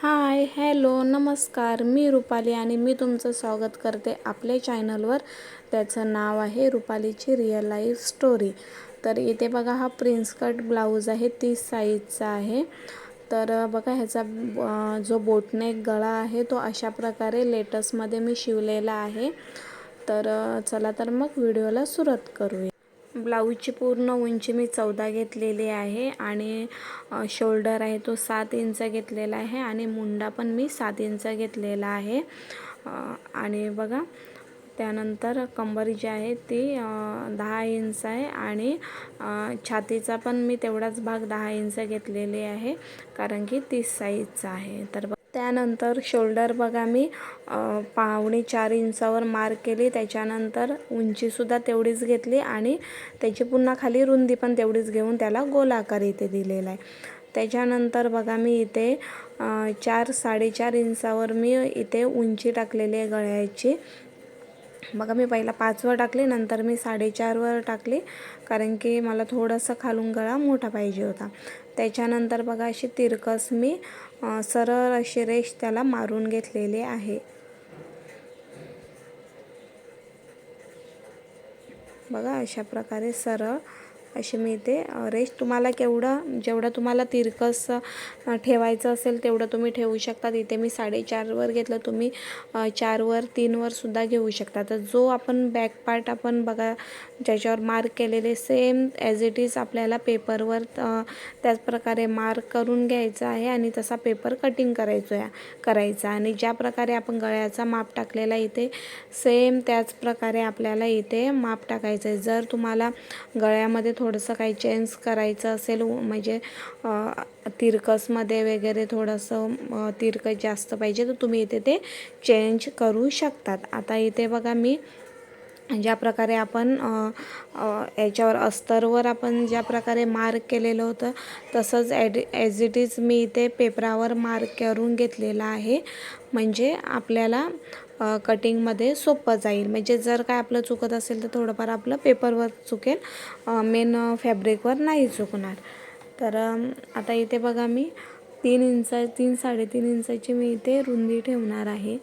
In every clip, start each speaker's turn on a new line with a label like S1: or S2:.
S1: Hi hello नमस्कार. मी रुपाली आणि मी तुमचं स्वागत करते आपल्या चॅनलवर. त्याचं नाव आहे रुपालीची रिअल लाईफ स्टोरी तर इथे बघा हा प्रिन्स कट ब्लाऊज आहे तीस साईजचा आहे. तर बघा ह्याचा जो बोटनेक गळा आहे तो अशा प्रकारे लेटसमध्ये मी शिवलेला आहे. तर चला तर मग व्हिडिओला सुरुवात करूया. ब्लाऊजची पूर्ण उंची मी चौदा घेतलेली आहे आणि शोल्डर आहे तो सात इंच घेतलेला आहे आणि मुंडा पण मी सात इंच घेतलेला आहे. आणि बघा त्यानंतर कंबर जी आहे ती दहा इंच आहे आणि छातीचा पण मी तेवढाच भाग दहा इंच घेतलेली आहे कारण की तीस साईजचा आहे. तर त्यानंतर शोल्डर बघा मी पावणे चार इंचावर मार्क केली. त्याच्यानंतर उंचीसुद्धा तेवढीच घेतली आणि त्याची पुन्हा खाली रुंदी पण तेवढीच घेऊन त्याला गोलाकार इथे दिलेला आहे. त्याच्यानंतर बघा मी इथे चार साडेचार इंचावर मी इथे उंची टाकलेली आहे गळ्याची. बघा मी पहिला पाचवर टाकली नंतर मी साडेचारवर टाकली कारण की मला थोडंसं खालून गळा मोठा पाहिजे होता. त्याच्यानंतर बघा अशी तिरकस मी सरळ अशी रेष त्याला मारून घेतलेली आहे. बघा अशा प्रकारे सरळ अशी मिळते. इथे तुम्हाला केवढं जेवढं तुम्हाला तिरकस ठेवायचं असेल तेवढं तुम्ही ठेवू शकता. इथे मी साडेचारवर घेतलं तुम्ही चारवर तीनवर सुद्धा घेऊ शकता. तर जो आपण बॅक पार्ट आपण बघा ज्याच्यावर मार्क केलेले सेम ॲज इट इज आपल्याला पेपरवर त्याच प्रकारे मार्क करून घ्यायचा आहे आणि तसा पेपर कटिंग करायचो या करायचा आणि ज्या प्रकारे आपण गळ्याचा माप टाकलेला इथे सेम त्याच प्रकारे आपल्याला इथे माप टाकायचं आहे जर तुम्हाला गळ्यामध्ये थोडं थोडंसं काही चेंज करायचं असेल म्हणजे तिरकसमध्ये वगैरे थोडंसं तिरकस जास्त पाहिजे तर तुम्ही इथे ते चेंज करू शकतात. आता इथे बघा मी ज्या प्रकारे आपण याच्यावर अस्तरवर आपण ज्या प्रकारे मार्क केलेलं होतं तसंच ॲड ॲज इट इज मी इथे पेपरावर मार्क करून घेतलेलं आहे. म्हणजे आपल्याला कटिंगमध्ये सोपं जाईल. म्हणजे जर काय आपलं चुकत असेल तर थोडंफार आपलं पेपरवर चुकेल मेन फॅब्रिकवर नाही चुकणार. तर आता इथे बघा मी तीन इंच तीन साडेतीन इंचाची मी इथे रुंदी ठेवणार आहे.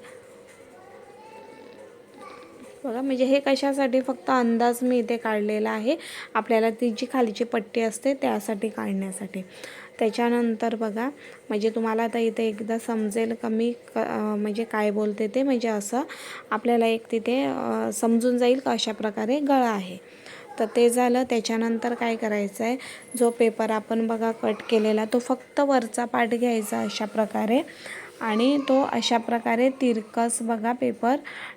S1: बघा म्हणजे हे कशासाठी फक्त अंदाज मी इथे काढलेला आहे. आपल्याला ती जी खालीची पट्टी असते त्यासाठी काढण्यासाठी. त्याच्यानंतर बघा म्हणजे तुम्हाला आता इथे एकदा समजेल का मी क म्हणजे काय बोलते ते. म्हणजे असं आपल्याला एक तिथे समजून जाईल का अशा प्रकारे गळा आहे. तर ते झालं. त्याच्यानंतर काय करायचं आहे जो पेपर आपण बघा कट केलेला तो फक्त वरचा पाठ घ्यायचा अशा प्रकारे. आणि तो अशा प्रकारे तिरकस बघा पेपर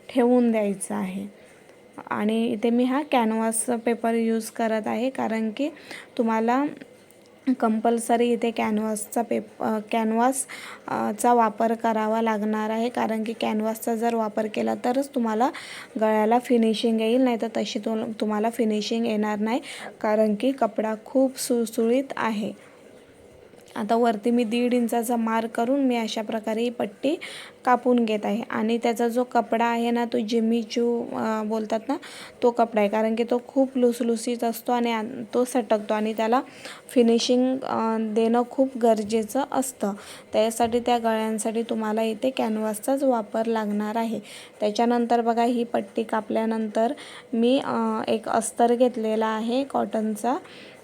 S1: ठेवून द्यायचा आहे. आणि इथे मी हा कॅनव्हास पेपर यूज करत आहे कारण की तुम्हाला कंपल्सरी इथे कॅनव्हासचा पेप कॅनव्हास चा वापर करावा लागणार आहे कारण की कॅनव्हासचा जर वापर केला तरच तुम्हाला गळ्याला फिनिशिंग येईल नाही तर तशी तो तुम्हाला फिनिशिंग येणार नाही कारण की कपडा खूप सुळसुळीत आहे. आता वरती मी दीड इंचाचा मार करून मी अशा प्रकारे ही पट्टी कापून घेत आहे. आणि त्याचा जो कपडा आहे ना तो जिमीचू चू बोलतात ना तो कपडा आहे. कारण की तो खूप लुसलुसीत असतो आणि तो सटकतो आणि त्याला फिनिशिंग देणं खूप गरजेचं असतं. त्यासाठी त्या गळ्यांसाठी तुम्हाला इथे कॅनव्हासचाच वापर लागणार आहे. त्याच्यानंतर बघा ही पट्टी कापल्यानंतर मी एक अस्तर घेतलेला आहे कॉटनचा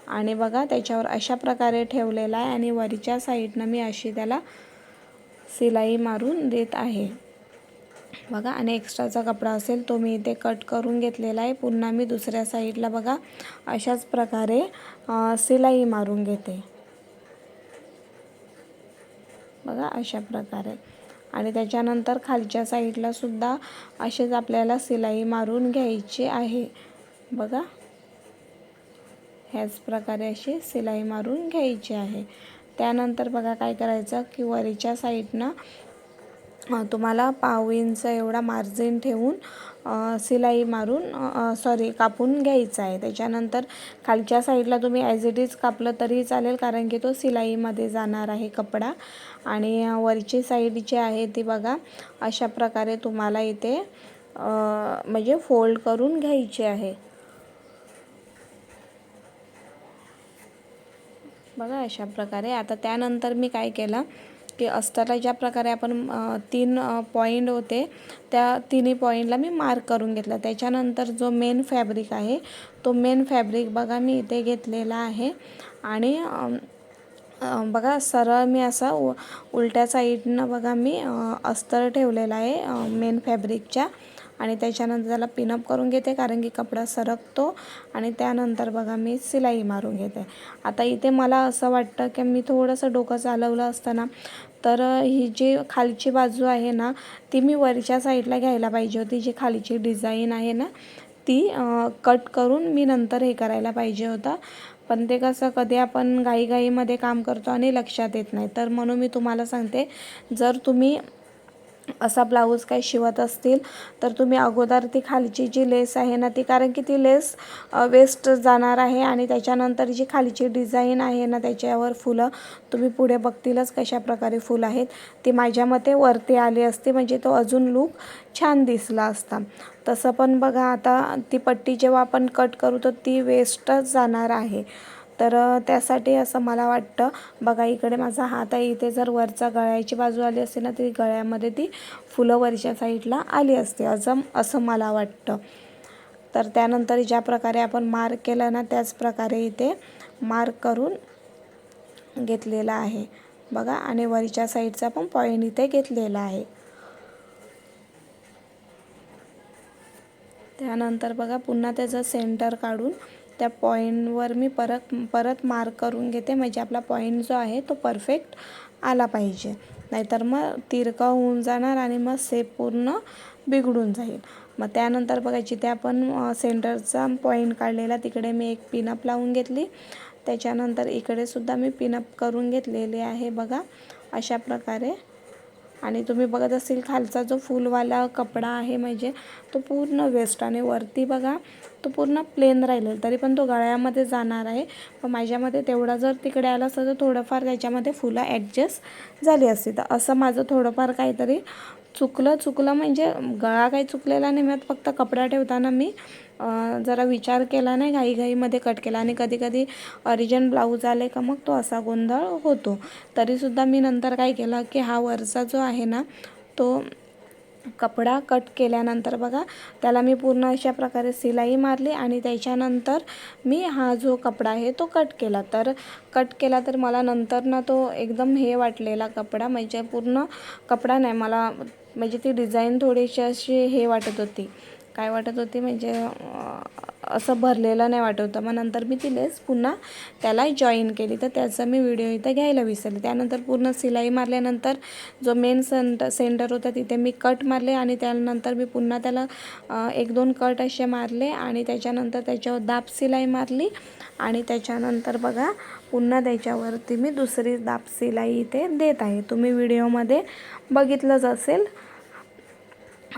S1: आणि बघा त्याच्यावर अशा प्रकारे ठेवलेला आहे आणि वरच्या साईडनं मी अशी त्याला सिलाई मारून देत आहे. बघा आणि एक्स्ट्राचा कपडा असेल तो मी इथे कट करून घेतलेला आहे. पुन्हा मी दुसऱ्या साईडला बघा अशाच प्रकारे सिलाई मारून घेते. बघा अशा प्रकारे. आणि त्याच्यानंतर खालच्या साईडला सुद्धा असेच आपल्याला सिलाई मारून घ्यायची आहे. बघा. ह्याच प्रकारे अशी सिलाई मारून घ्यायची आहे. त्यानंतर बघा काय करायचं की वरीच्या साईडनं तुम्हाला पाव इंच एवढा मार्जिन ठेवून सिलाई मारून सॉरी कापून घ्यायचं आहे. त्याच्यानंतर खालच्या साईडला तुम्ही ॲज इट इज कापलं तरी चालेल कारण की तो सिलाईमध्ये जाणार आहे कपडा. आणि वरची साईड जी आहे ती बघा अशा प्रकारे तुम्हाला इथे म्हणजे फोल्ड करून घ्यायची आहे. बघा अशा प्रकारे. आता त्यानंतर मी काय केलं की अस्तरला ज्या प्रकारे आपण तीन पॉईंट होते त्या तिन्ही पॉईंटला मी मार्क करून घेतला. त्याच्यानंतर जो मेन फॅब्रिक आहे तो मेन फॅब्रिक बघा मी इथे घेतलेला आहे. आणि बघा सरळ मी असा उ उलट्या साईडनं बघा मी अस्तर ठेवलेला आहे मेन फॅब्रिकच्या आणि त्याच्यानंतर त्याला पिनअप करून घेते कारण की कपडा सरकतो. आणि त्यानंतर बघा मी सिलाई मारून घेते. आता इथे मला असं वाटतं की मी थोडंसं डोकं चालवलं असताना तर ही जी खालची बाजू आहे ना ती मी वरच्या साईडला घ्यायला पाहिजे होती. जी खालीची डिझाईन आहे ना ती कट करून मी नंतर हे करायला पाहिजे होतं. पण ते कसं कधी आपण घाईघाईमध्ये काम करतो आणि लक्षात येत नाही. तर म्हणून मी तुम्हाला सांगते जर तुम्ही असा ब्लाऊज काही शिवत असतील तर तुम्ही अगोदर ती खालची जी लेस आहे ना ती कारण की ती लेस वेस्ट जाणार आहे आणि त्याच्यानंतर जी खालची डिझाईन आहे ना त्याच्यावर फुलं तुम्ही पुढे बघतीलच कशा प्रकारे फुलं आहेत. ती माझ्या मते वरती आली असती म्हणजे तो अजून लूक छान दिसला असता. तसं पण बघा आता ती पट्टी जेव्हा आपण कट करू तर ती वेस्टच जाणार आहे. तर त्यासाठी असं मला वाटतं बघा इकडे माझा हात आहे इथे जर वरचा गळ्याची बाजू आली असते ना तरी गळ्यामध्ये ती फुलं वरच्या साईडला आली असते असं असं मला वाटतं. तर त्यानंतर ज्या प्रकारे आपण मार्क केलं ना त्याच प्रकारे इथे मार्क करून घेतलेला आहे. बघा आणि वरच्या साईडचा पण पॉईंट इथे घेतलेला आहे. त्यानंतर बघा पुन्हा त्याचं सेंटर काढून त्या पॉईंटवर मी परत परत मार्क करून घेते. म्हणजे आपला पॉईंट जो आहे तो परफेक्ट आला पाहिजे. नाहीतर मग तिरका होऊन जाणार आणि मग सेप पूर्ण बिघडून जाईल. मग त्यानंतर बघा जिथे आपण सेंटरचा पॉईंट काढलेला तिकडे मी एक पिनअप लावून घेतली. त्याच्यानंतर इकडेसुद्धा मी पिनअप करून घेतलेले आहे बघा. अशा प्रकारे आणि तुम्ही बघत असेल खालचा जो फुलवाला कपडा आहे म्हणजे तो पूर्ण वेस्ट आणि वरती बघा तो पूर्ण प्लेन राहिलेला. तरी पण तो गळ्यामध्ये जाणार आहे. पण माझ्यामध्ये तेवढा जर तिकडे आला असतं तर थोडंफार त्याच्यामध्ये फुलं ॲडजस्ट झाली असती. तर असं माझं थोडंफार काहीतरी चुकलं चुकलं म्हणजे गळा काही चुकलेला नाही मी फक्त कपडा ठेवताना मी जरा विचार केला नाही घाईघाईमध्ये कट केला आणि कधीकधी कधी ब्लाऊज आले का मग तो असा गोंधळ होतो. तरीसुद्धा मी नंतर काय केलं की हा वरचा जो आहे ना तो कपडा कट केल्यानंतर बघा त्याला मी पूर्ण अशा प्रकारे सिलाई मारली आणि त्याच्यानंतर मी हा जो कपडा आहे तो कट केला. तर कट केला तर मला नंतर ना तो एकदम हे वाटलेला कपडा म्हणजे पूर्ण कपडा नाही मला म्हणजे ती डिझाईन थोडीशी अशी हे वाटत होती. काय वाटत होती म्हणजे असं भरलेलं नाही वाटत होतं. मग नंतर मी ती लेस पुन्हा त्याला जॉईन केली. तर त्याचा मी व्हिडिओ इथं घ्यायला विसरले. त्यानंतर पूर्ण सिलाई मारल्यानंतर जो मेन सेंट सेंटर होता तिथे मी कट मारले आणि त्यानंतर मी पुन्हा त्याला एक दोन कट असे मारले आणि त्याच्यानंतर त्याच्यावर दाब सिलाई मारली आणि त्याच्यानंतर बघा पुन्हा त्याच्यावरती मी दुसरी दाब सिलाई इथे देत आहे. तुम्ही व्हिडिओमध्ये बघितलंच असेल.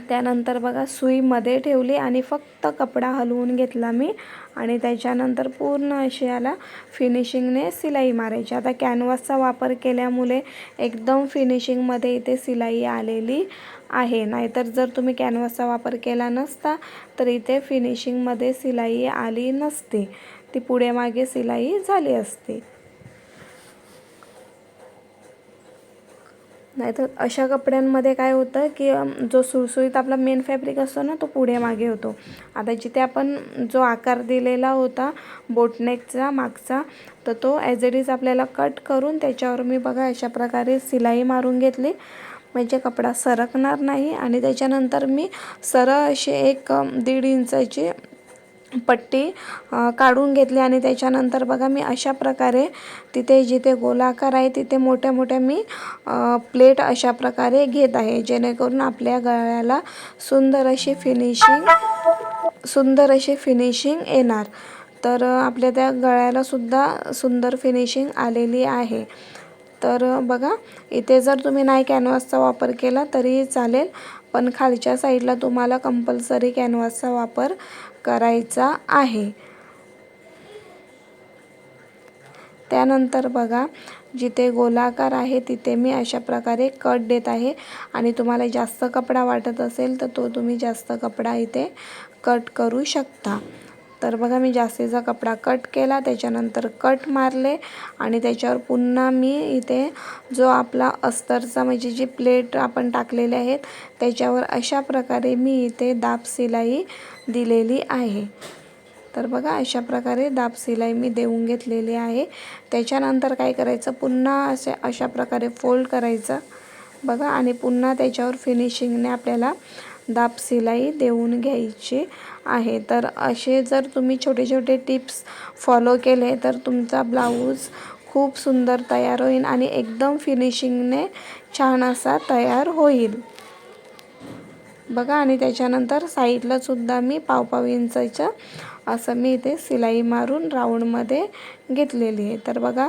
S1: त्यानंतर बघा सुईमध्ये ठेवली आणि फक्त कपडा हलवून घेतला मी. आणि त्याच्यानंतर पूर्ण अशी याला फिनिशिंगने सिलाई मारायची. आता कॅनव्हासचा वापर केल्यामुळे एकदम फिनिशिंगमध्ये इथे सिलाई आलेली आहे. नाहीतर जर तुम्ही कॅनव्हासचा वापर केला नसता तर इथे फिनिशिंगमध्ये सिलाई आली नसते. ती पुढे मागे सिलाई झाली असते. नाहीतर अशा कपड्यांमध्ये काय होतं की जो सुळसुळीत आपला मेन फॅब्रिक असतो ना तो पुढे मागे होतो. आता जिथे आपण जो आकार दिलेला होता बोटनेकचा मागचा तर तो ॲज इट इज आपल्याला कट करून त्याच्यावर मी बघा अशा प्रकारे सिलाई मारून घेतली. म्हणजे कपडा सरकणार नाही आणि त्याच्यानंतर मी सरळ असे एक दीड इंचाची पट्टी काढून घेतली आणि त्याच्यानंतर बघा मी अशा प्रकारे तिथे जिथे गोलाकार आहे तिथे मोठ्या मोठ्या मी प्लेट अशा प्रकारे घेत आहे जेणेकरून आपल्या गळ्याला सुंदर अशी फिनिशिंग सुंदर अशी फिनिशिंग येणार. तर आपल्या त्या गळ्यालासुद्धा सुंदर फिनिशिंग आलेली आहे. तर बघा इथे जर तुम्ही नाही कॅनव्हासचा वापर केला तरी चालेल. पण खालच्या साईडला तुम्हाला कंपल्सरी कॅनव्हासचा वापर करायचा आहे. त्यानंतर बघा जिथे गोलाकार आहे तिथे मी अशा प्रकारे कट देत आहे. आणि तुम्हाला जास्त कपडा वाटत असेल तर तो तुम्ही जास्त कपडा इथे कट करू शकता. तर बघा मी जास्तीचा कपडा कट केला त्याच्यानंतर कट मारले आणि त्याच्यावर पुन्हा मी इथे जो आपला अस्तरचा म्हणजे जी प्लेट आपण टाकलेले आहेत त्याच्यावर अशा प्रकारे मी इथे दाब शिलाई दिलेली आहे. तर बघा अशा प्रकारे दाब शिलाई मी देऊन घेतलेली आहे. त्याच्यानंतर काय करायचं पुन्हा असे अशा प्रकारे फोल्ड करायचं. बघा आणि पुन्हा त्याच्यावर फिनिशिंगने आपल्याला दाब शिलाई देऊन घ्यायची आहे. तर असे जर तुम्ही छोटे छोटे टिप्स फॉलो केले तर तुमचा ब्लाऊज खूप सुंदर तयार होईल आणि एकदम फिनिशिंगने छान असा तयार होईल. बघा आणि त्याच्यानंतर साईडलासुद्धा मी पावपाव इंचाचं असं मी इथे सिलाई मारून राऊंडमध्ये घेतलेली आहे. तर बघा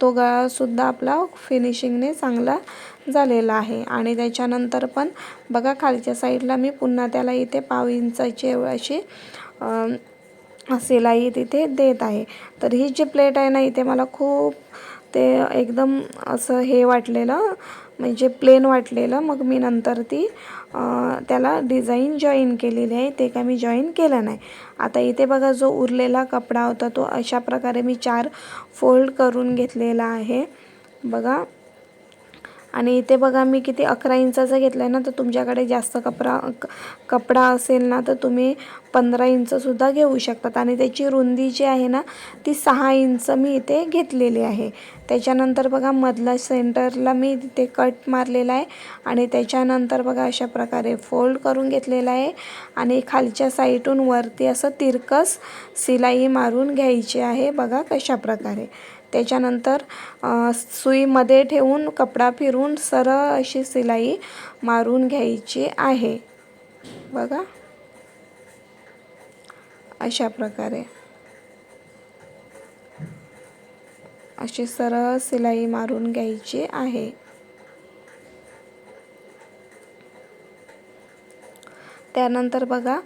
S1: तो गळासुद्धा आपला फिनिशिंगने चांगला झालेला आहे. आणि त्याच्यानंतर पण बघा खालच्या साईडला मी पुन्हा त्याला इथे पाव इंचाची अशी सिलाई तिथे देत आहे. तर ही जी प्लेट आहे ना इथे मला खूप ते एकदम असं हे वाटलेलं म्हणजे प्लेन वाटलेलं. मग मी नंतर ती त्याला डिझाईन जॉईन केलेली आहे. ते काय मी जॉईन केलं नाही. आता इथे बघा जो उरलेला कपडा होता तो अशा प्रकारे मी चार फोल्ड करून घेतलेला आहे. बघा. आणि इथे बघा मी किती अकरा इंचाचा घेतला आहे ना तर तुमच्याकडे जास्त कपडा कपडा असेल ना तर तुम्ही पंधरा इंचसुद्धा घेऊ शकतात. आणि त्याची रुंदी जी आहे ना ती सहा इंच मी इथे घेतलेली आहे. त्याच्यानंतर बघा मधला सेंटरला मी तिथे कट मारलेला आहे. आणि त्याच्यानंतर बघा अशा प्रकारे फोल्ड करून घेतलेला आहे. आणि खालच्या साईडून वरती असं तिरकस सिलाई मारून घ्यायची आहे. बघा कशा प्रकारे. त्याच्यानंतर सुईमध्ये ठेवून कपडा फिरून सरळ अशी सिलाई मारून घ्यायची आहे. बघा. अशा प्रकारे. अशी सरळ सिलाई मारून घ्यायची आहे. त्यानंतर बघा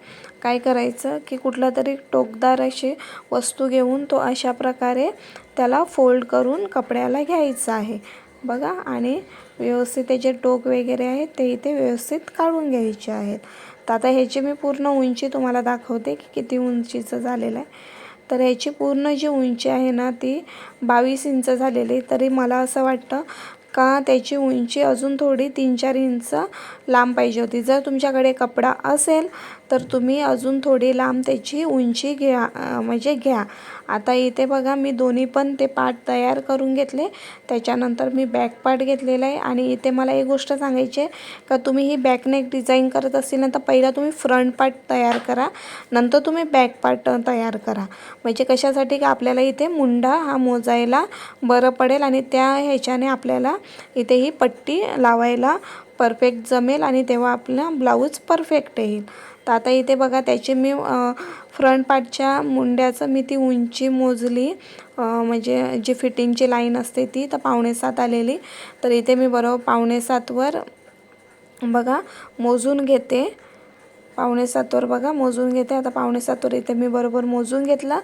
S1: काय करायचं की कुठला तरी टोकदार अशी वस्तू घेऊन तो अशा प्रकारे त्याला फोल्ड करून कपड्याला घ्यायचं आहे. बघा आणि व्यवस्थित त्याचे टोक वगैरे आहेत ते इथे व्यवस्थित काढून घ्यायचे आहेत. तर आता ह्याची मी पूर्ण उंची तुम्हाला दाखवते की किती उंचीचं झालेलं आहे. तर ह्याची पूर्ण जी उंची आहे ना ती बावीस इंच झालेली तरी मला असं वाटतं का? त्याची उंची अजून थोडी तीन चार इंच लांब पाहिजे होती. जर तुमच्याकडे कपडा असेल तर तुम्ही अजून थोडी लांब त्याची उंची घ्या म्हणजे घ्या. आता इथे बघा मी दोन्ही पण ते पार्ट तयार करून घेतले. त्याच्यानंतर मी बॅक पार्ट घेतलेला आहे. आणि इथे मला एक गोष्ट सांगायची आहे का तुम्ही ही बॅकनेक डिझाईन करत असेल ना तर पहिला तुम्ही फ्रंट पार्ट तयार करा. नंतर तुम्ही बॅक पार्ट तयार करा. म्हणजे कशासाठी? का आपल्याला इथे मुंडा हा मोजायला बरं पडेल आणि त्या ह्याच्याने आपल्याला इथे ही पट्टी लावायला परफेक्ट जमेल आणि तेव्हा आपला ब्लाऊज परफेक्ट येईल. तर आता इथे बघा त्याचे मी फ्रंट पार्टच्या मुंड्याचं मी ती उंची मोजली. म्हणजे जी फिटिंगची लाईन असते ती तर पावणे सात आलेली. तर इथे मी बरोबर पावणेसातवर बघा मोजून घेते. पावणेसातवर बघा मोजून घेते. आता पावणेसातवर इथे मी बरोबर मोजून घेतलं.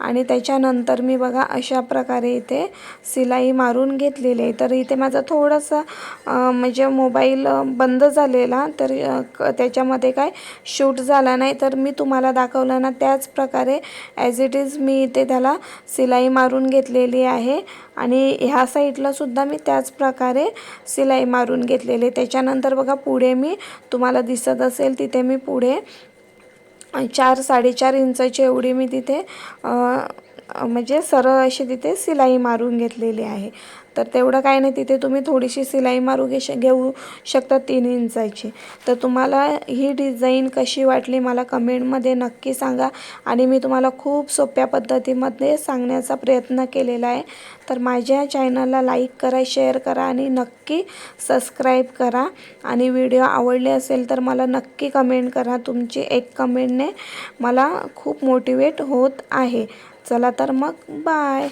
S1: आणि त्याच्यानंतर मी बघा अशा प्रकारे इथे सिलाई मारून घेतलेली आहे. तर इथे माझा थोडासा म्हणजे मोबाईल बंद झालेला. तर त्याच्यामध्ये काय शूट झाला नाही. तर मी तुम्हाला दाखवलं ना त्याच प्रकारे ॲज इट इज मी इथे त्याला सिलाई मारून घेतलेली आहे. आणि ह्या साईडलासुद्धा मी त्याच प्रकारे सिलाई मारून घेतलेली त्याच्यानंतर बघा पुढे मी तुम्हाला दिसत असेल तिथे मी पुढे चार साडेचार इंचाची एवढी मी तिथे म्हणजे सरळ अशी तिथे सिलाई मारून घेतलेली आहे. तर तेवढं काय नाही तिथे तुम्ही थोडीशी सिलाई मारू घे घेऊ शकता तीन इंचाची. तर तुम्हाला ही डिझाईन कशी वाटली मला कमेंटमध्ये नक्की सांगा आणि मी तुम्हाला खूप सोप्या पद्धतीमध्ये सांगण्याचा प्रयत्न केलेला आहे. तर माझ्या चॅनलला लाईक करा शेअर करा आणि नक्की सबस्क्राईब करा. आणि व्हिडिओ आवडले असेल तर मला नक्की कमेंट करा. तुमची एक कमेंटने मला खूप मोटिवेट होत आहे. चला तर मग बाय.